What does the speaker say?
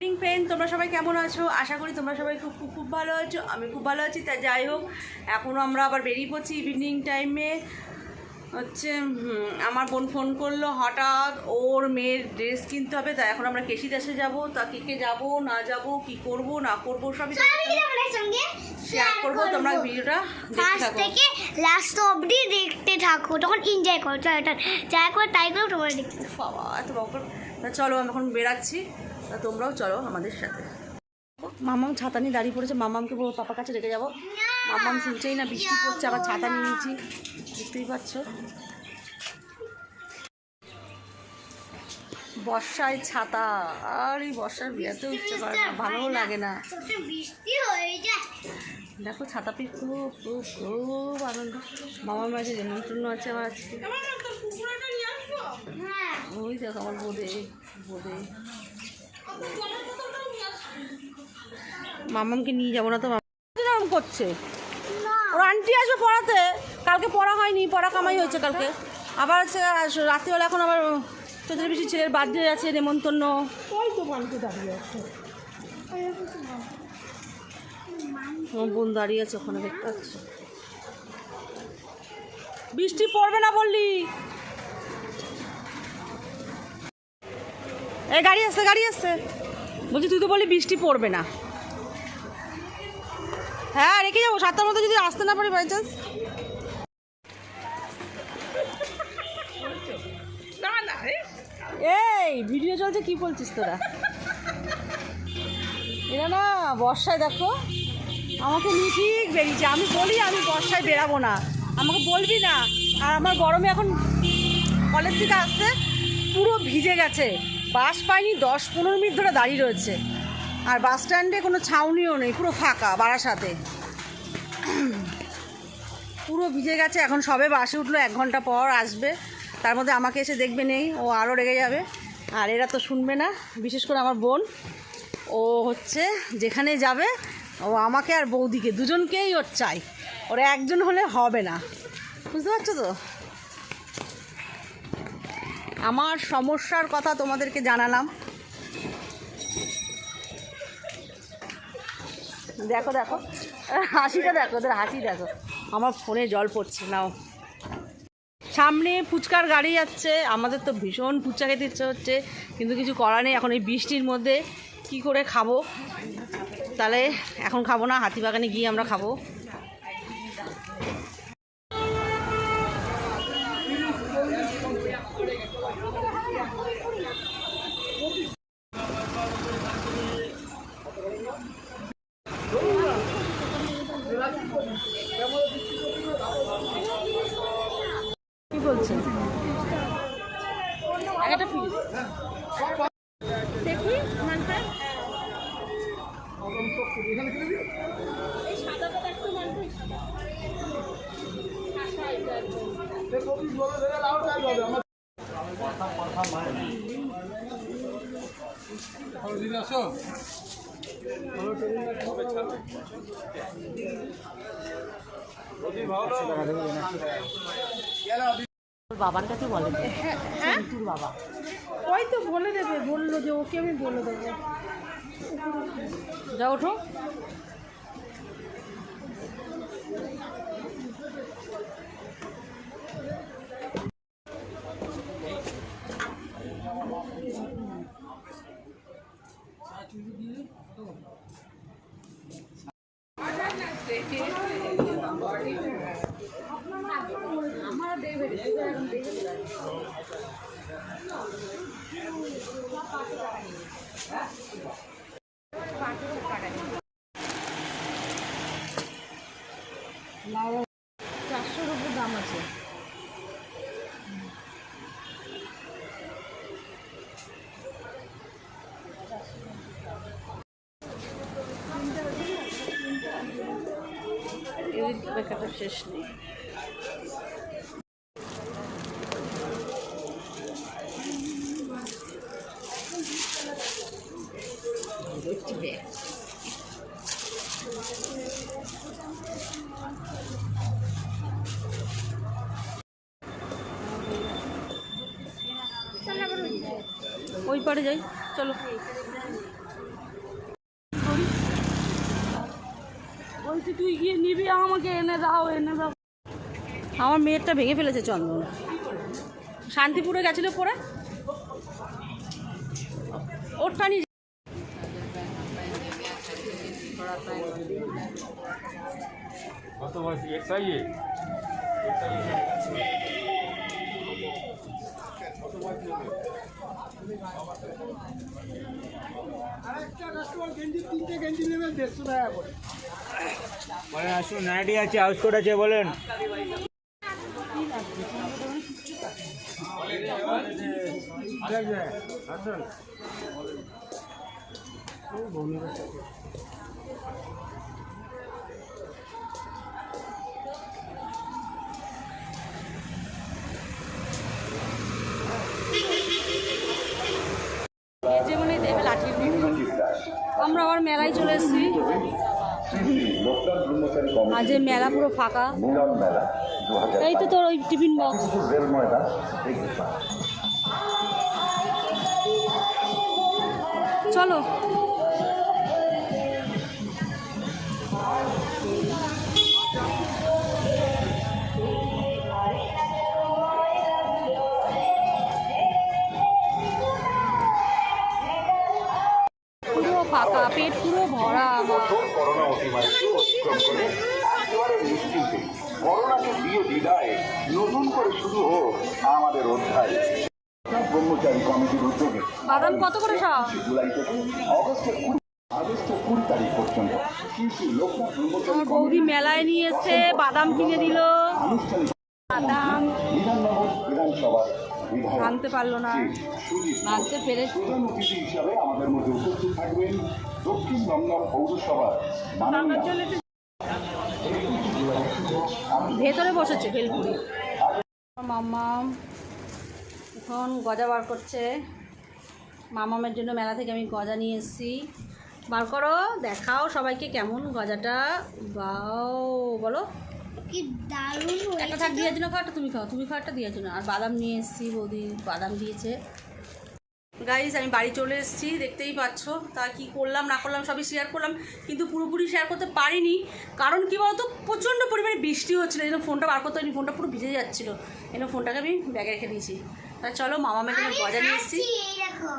Morning friend তোমরা সবাই কেমন আছো? আশা করি তোমরা সবাই খুব খুব খুব ভালো আছো। আমি খুব ভালো আছি তা যাই হোক এখনও আমরা আবার বেরিয়ে পড়ছি ইভিনিং টাইমে হচ্ছে আমার বোন ফোন করল হঠাৎ ওর মেয়ের ড্রেস কিনতে হবে তা এখন আমরা কেশি দেশে যাব। তা কে কে যাব না যাব কি করব না করব সবই শেয়ার করব। তোমরা ভিডিওটা দেখতে ফার্স্ট থাকো। থেকে লাস্ট অবধি দেখতে থাকো। তখন এনজয় করো। চলো এটা করে তাই করে তোমরা দেখতে। বাবা এত তা চলো, আমি এখন বেরাচ্ছি তা তোমরাও চলো আমাদের সাথে। মামাম ছাতা নিয়ে দাঁড়িয়ে পড়েছে। মামামকে বলব, পাপার কাছে রেখে যাব। মামাম শুনছেই না, বৃষ্টি পড়ছে, আবার ছাতা নিয়ে নিয়েছি। বুঝতেই পারছ বর্ষায় ছাতা, আর এই বর্ষার বিয়েতেও ইচ্ছে করে না, ভালোও লাগে না। দেখো, ছাতা পেয়ে খুব খুব খুব আনন্দ। মামার মাঝে নেমন্তন্ন আছে আমার আজকে। ওই দেখো আমার বোদে বোদে। মামামকে নিয়ে যাব না তো মামা করছে। ওর আন্টি আসবে পড়াতে। কালকে পড়া হয়নি পড়া কামাই হয়েছে কালকে। আবার আস- রাত্রিবেলা এখন আবার চৌধুরী বেশি ছেলের বার্থডে আছে নেমন্তন্ন। ওই তো বাড়িতে দাঁড়িয়ে আছে। আমার বোন দাঁড়িয়ে আছে ওখানে দেখতে পাচ্ছ। বৃষ্টি পড়বে না বললি? এই গাড়ি আসছে গাড়ি আসছে। বলছি, তুই তো বলি বৃষ্টি পড়বে না। হ্যাঁ রেখে যাব, সাতটার মধ্যে যদি আসতে না পারি বাই চান্স এই, ভিডিও চলছে, কি বলছিস তোরা? এরা না বর্ষায়, দেখো, আমাকে নিয়ে ঠিক বেরিয়েছে। আমি বলি, আমি বর্ষায় বেরাবো না। আমাকে বলবি না। আর আমার গরমে এখন কলেজ থেকে আসছে, পুরো ভিজে গেছে। বাস পাইনি, দশ পনেরো মিনিট ধরে দাঁড়িয়ে রয়েছে। আর বাস স্ট্যান্ডে কোনো ছাউনিও নেই, পুরো ফাঁকা বারাসাতে। পুরো ভিজে গেছে, এখন সবে বাসে উঠল, এক ঘণ্টা পর আসবে। তার মধ্যে আমাকে এসে দেখবে নেই, ও আরও রেগে যাবে। আর এরা তো শুনবে না, বিশেষ করে আমার বোন। ও হচ্ছে যেখানে যাবে, ও আমাকে আর বৌদিকে, দুজনকেই ওর চাই। ওরা একজন হলে হবে না। বুঝতে পারছ তো? আমার সমস্যার কথা তোমাদেরকে জানালাম। দেখো দেখো। হাসিটা দেখো, ওদের হাসি দেখো। আমার ফোনে জল পড়ছে, নাও। সামনে ফুচকার গাড়ি যাচ্ছে। আমাদের তো ভীষণ ফুচকা খেতে ইচ্ছে হচ্ছে, কিন্তু কিছু করার নেই। এখন এই বৃষ্টির মধ্যে কি করে খাব? তাহলে এখন খাব না, হাতিবাগানে গিয়ে আমরা খাব। কি বলছেন একটা পিস দেখি মানটা ওর বাবার কাছে বলেন সন্তুর বাবা। ওই তো বলে দেবে বলল যে ওকে আমি বলে দেবো। যা ওঠো। চারশোর উপর দাম আছে শেষ নেই। নেব ব্যাগ ওই পারে যাই, চলো। বলছি, তুই গিয়ে নিবি আমাকে, এনে দাও এনে দাও। আমার মেয়েরটা ভেঙে ফেলেছে চন্দন। শান্তিপুরে গেছিল পরে? ওরটা নিয়ে কত বয়স? এক্সাইজে বলেন আসুন নাইটি আছে হাউস কোট আছে বলেন। আসুন। এসেছি আজ মেলা পুরো ফাঁকা। এই তো তোর ওই টিফিন বক্স চলো। ভরা আমার। করোনা অতিমারিকে অতিক্রম করে। একেবারে নিশ্চিন্তে। করোনাকে দিয়ে বিদায় নতুন করে শুরু হোক আমাদের অধ্যায়। ব্রহ্মচারী কমিটির উদ্যোগে। বাদাম কত করে সব? জুলাই থেকে অগস্টের আগস্টের কুড়ি তারিখ পর্যন্ত শিশু লোকনাথ ব্রহ্মচারী বৌদি মেলায় নিয়ে এসে বাদাম কিনে দিল। বাদাম। বিধাননগর বিধানসভার আনতে পারল না। আনতে পেরে প্রধান অতিথি হিসাবে আমাদের মধ্যে উপস্থিত থাকবেন দক্ষিণ পৌরসভার ভেতরে বসেছে ভেলপুরি। মাম্মা এখন গজা বার করছে। মামামের জন্য মেলা থেকে আমি গজা নিয়ে এসেছি। বার করো দেখাও সবাইকে কেমন গজাটা। বাও বলো। কি দারুণ একটা থাক দিয়ে জন্য খাও তুমি খাও তুমি খাও একটা জন্য। আর বাদাম নিয়ে এসেছি বৌদি বাদাম দিয়েছে। গাইজ আমি বাড়ি চলে এসেছি দেখতেই পাচ্ছ। তা কি করলাম না করলাম সবই শেয়ার করলাম কিন্তু পুরোপুরি শেয়ার করতে পারিনি। কারণ কি বলতো প্রচণ্ড পরিমাণে বৃষ্টি হচ্ছিল এই জন্য ফোনটা বার করতে হয়নি ফোনটা পুরো ভিজে যাচ্ছিল। এই জন্য ফোনটাকে আমি ব্যাগে রেখে দিয়েছি। তা চলো মামা মেয়ে গজা নিয়ে এসেছি। এই দেখো।